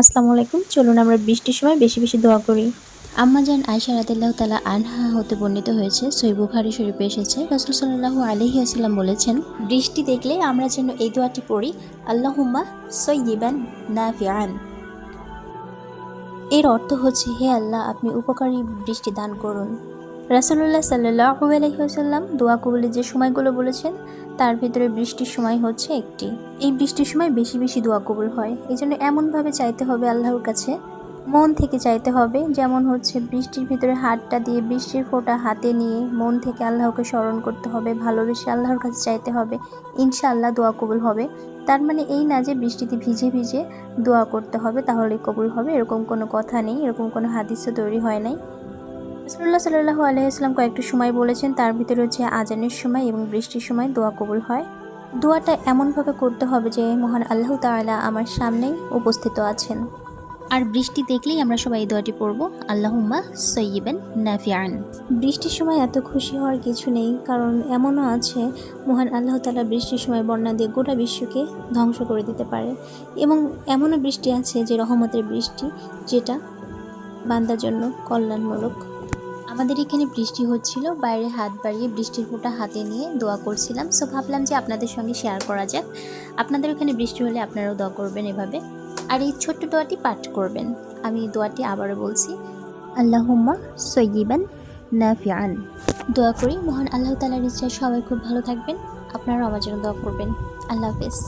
আসসালামু আলাইকুম চলুন আমরা বৃষ্টির সময় বেশি বেশি দোয়া করি। আম্মাজান আয়সা রাদিল্লাহ তালা আনহা হতে বর্ণিত হয়েছে। সই বুখারি শরীফে এসেছে। রসুল সাল্লাহ আলহি আসাল্লাম বলেছেন, বৃষ্টি দেখলে আমরা যেন এই দোয়াটি পড়ি, আল্লাহুম্মা সৈয়িবান নাফিআন। এর অর্থ হচ্ছে, হে আল্লাহ, আপনি উপকারী বৃষ্টি দান করুন। রাসুল্লাহ সাল্লাহ আলহিহাসাল্লাম দোয়া কবুলের যে সময়গুলো বলেছেন, তার ভিতরে বৃষ্টির সময় হচ্ছে একটি। এই বৃষ্টির সময় বেশি বেশি দোয়া কবুল হয়। এই জন্য এমনভাবে চাইতে হবে আল্লাহর কাছে। মন থেকে চাইতে হবে, যেমন হচ্ছে বৃষ্টির ভিতরে হাতটা দিয়ে বৃষ্টির ফোঁটা হাতে নিয়ে মন থেকে আল্লাহকে স্মরণ করতে হবে, ভালোবেসে আল্লাহর কাছে চাইতে হবে, ইনশাআল্লাহ দোয়া কবুল হবে। তার মানে এই না যে বৃষ্টিতে ভিজে ভিজে দোয়া করতে হবে, তাহলেই কবুল হবে, এরকম কোনো কথা নেই, এরকম কোনো হাদিসও তৈরি হয় নাই। রসুল্লাহ সাল্লাহ আলহিহাস্লাম কয়েকটি সময় বলেছেন, তার ভিতরে হচ্ছে আজানের সময় এবং বৃষ্টির সময় দোয়া কবুল হয়। দোয়াটা এমনভাবে করতে হবে যে মহান আল্লাহ তাআলা আমার সামনেই উপস্থিত আছেন। আর বৃষ্টি দেখলেই আমরা সবাই এই দোয়াটি পড়ব, আল্লাহুম্মা সৈয়িবেন নাফিয়ান বৃষ্টির সময় এত খুশি হওয়ার কিছু নেই, কারণ এমনও আছে, মহান আল্লাহ তালা বৃষ্টির সময় বন্যা দিয়ে গোটা বিশ্বকে ধ্বংস করে দিতে পারে। এবং এমনও বৃষ্টি আছে যে, রহমতের বৃষ্টি, যেটা বান্দার জন্য কল্যাণমূলক। আমাদের এখানে বৃষ্টি হচ্ছিল, বাইরে হাত বাড়িয়ে বৃষ্টির ফোঁটা হাতে নিয়ে দোয়া করছিলাম। সো ভাবলাম যে আপনাদের সঙ্গে শেয়ার করা যাক। আপনাদের ওখানে বৃষ্টি হলে আপনারাও দোয়া করবেন এভাবে। আর এই ছোট্ট দোয়াটি পাঠ করবেন। আমি দোয়াটি আবারও বলছি। আল্লাহুম্মা সৈয়িবান নাফিয়ান দোয়া করি। মহান আল্লাহ তালার ইচ্ছায় সবাই খুব ভালো থাকবেন। আপনারাও আমার জন্য দোয়া করবেন। আল্লাহ হাফেজ।